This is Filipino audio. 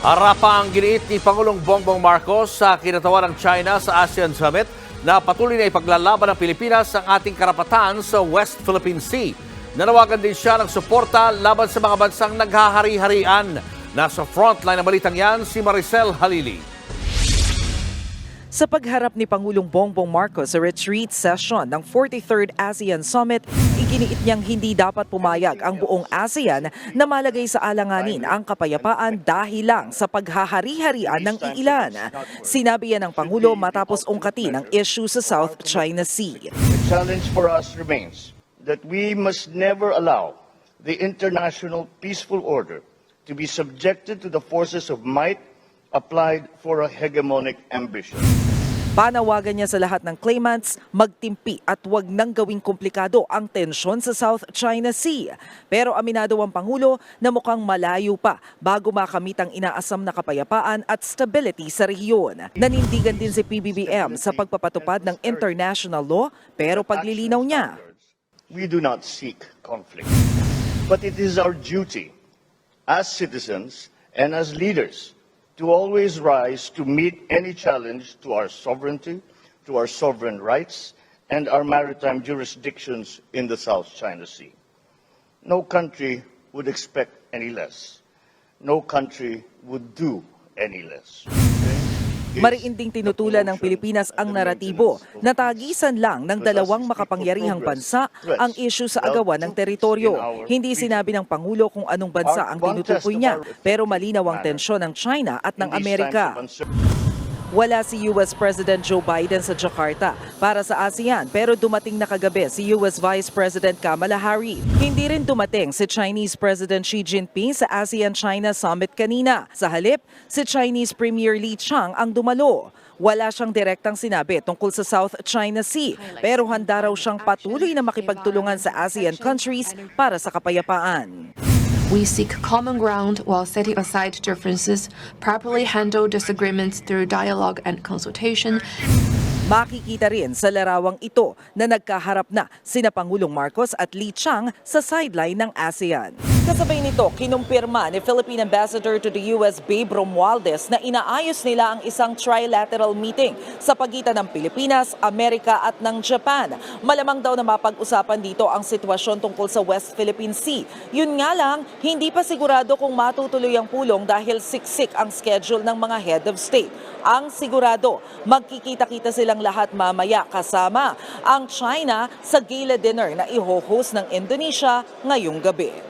Harapang giniit ni Pangulong Bongbong Marcos sa kinatawan ng China sa ASEAN Summit na patuloy na ipaglalaban ng Pilipinas ang ating karapatan sa West Philippine Sea. Nanawagan din siya ng suporta laban sa mga bansang naghahari-harian. Nasa frontline ng balitang yan si Maricel Halili. Sa pagharap ni Pangulong Bongbong Marcos sa retreat session ng 43rd ASEAN Summit, iginiit niyang hindi dapat pumayag ang buong ASEAN na malagay sa alanganin ang kapayapaan dahil lang sa paghahari-harian ng iilan. Sinabi yan ng Pangulo matapos ungkatin ang issue sa South China Sea. The challenge for us remains that we must never allow the international peaceful order to be subjected to the forces of might applied for a hegemonic ambition. Panawagan niya sa lahat ng claimants, magtimpi at huwag nang gawing komplikado ang tensyon sa South China Sea. Pero aminado ang Pangulo na mukhang malayo pa bago makamit ang inaasam na kapayapaan at stability sa rehiyon. Nanindigan din si PBBM sa pagpapatupad ng international law pero paglilinaw niya. We do not seek conflict, but it is our duty as citizens and as leaders to always rise to meet any challenge to our sovereignty, to our sovereign rights, and our maritime jurisdictions in the South China Sea. No country would expect any less. No country would do any less. Mariinding tinutulan ng Pilipinas ang naratibo na tagisan lang ng dalawang makapangyarihang bansa ang issue sa agawan ng teritoryo. Hindi sinabi ng Pangulo kung anong bansa ang tinutukoy niya, pero malinaw ang tensyon ng China at ng Amerika. Wala si US President Joe Biden sa Jakarta para sa ASEAN pero dumating na kagabi si US Vice President Kamala Harris. Hindi rin dumating si Chinese President Xi Jinping sa ASEAN-China Summit kanina. Sa halip, si Chinese Premier Li Chang ang dumalo. Wala siyang direktang sinabi tungkol sa South China Sea pero handa raw siyang patuloy na makipagtulungan sa ASEAN countries para sa kapayapaan. We seek common ground while setting aside differences, properly handle disagreements through dialogue and consultation, Makikita rin sa larawang ito na nagkaharap na sina Pangulong Marcos at Li Chang sa sideline ng ASEAN. Kasabay nito, kinumpirma ni Philippine Ambassador to the US Babe Romualdez na inaayos nila ang isang trilateral meeting sa pagitan ng Pilipinas, Amerika at ng Japan. Malamang daw na mapag-usapan dito ang sitwasyon tungkol sa West Philippine Sea. Yun nga lang, hindi pa sigurado kung matutuloy ang pulong dahil siksik ang schedule ng mga head of state. Ang sigurado, magkikita-kita silang lahat mamaya kasama ang China sa gala dinner na iho-host ng Indonesia ngayong gabi.